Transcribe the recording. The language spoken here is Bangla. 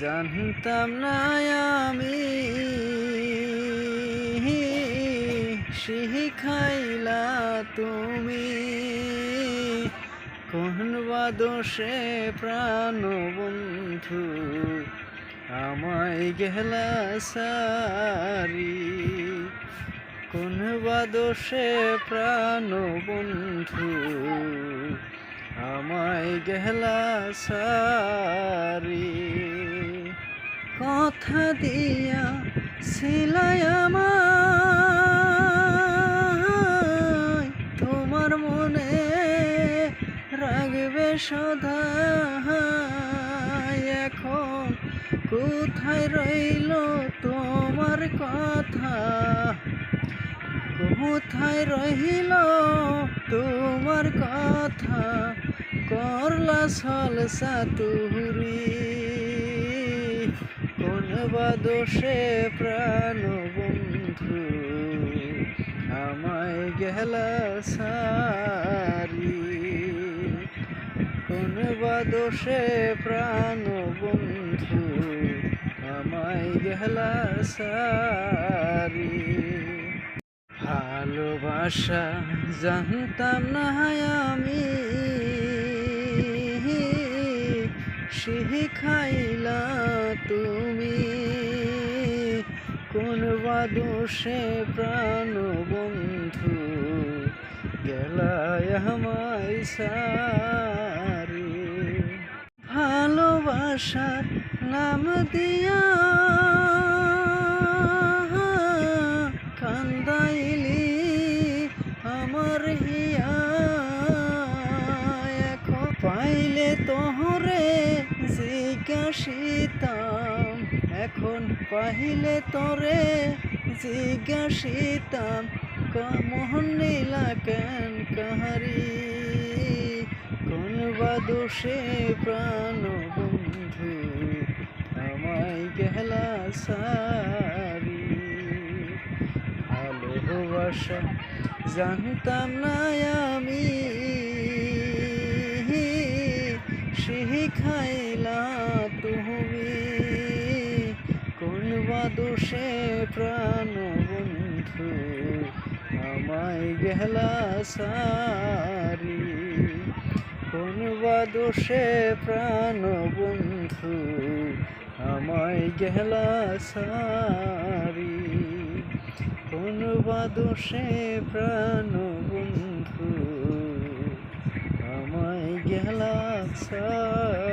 জানতাম না আমি শিখাইলা তুমি। কোন দোষে প্রাণ বন্ধু আমায় গেলা সারি। কোন দোষে প্রাণ বন্ধু আমায় গেলা সারি। কথা দিয়া সিলাই আমায়। তোমার মনে রাখবে সদা এখন কোথায় রইল তোমার কথা? কোথায় রহিল তোমার কথা? করলা সল সাতুরি কোন বা প্রাণ বন্ধু আমায় গেলা সারি। কোন বা দোষে প্রাণ বন্ধু আমায় গেলা সারি। ভালোবাসা জানতাম না আমি। শিখাইলা তুমি দোষে প্রাণ বন্ধু, গেলায় আমায় সারি। ভালোবাসার নাম দিয়া কান্দাইলি আমার হিয়া। এখন পাইলে তোহরে জিজ্ঞাসিতাম এখন পাহিলে তোরে জিজ্ঞাসিতাম মোহন নীলা কেন কাহারি? কোন বা দোষে প্রাণ বন্ধু আমায় গেলা সারি? ভালোবাসা জানতাম না আমি শিখাইলা কোন বা প্রাণ বন্ধু, আমায় গেলা সারি। কোন বা দোষে প্রাণ বন্ধু, আমায় গেলা সারি। কোন বা দোষে প্রাণ বন্ধু, আমায় গেলা সারি।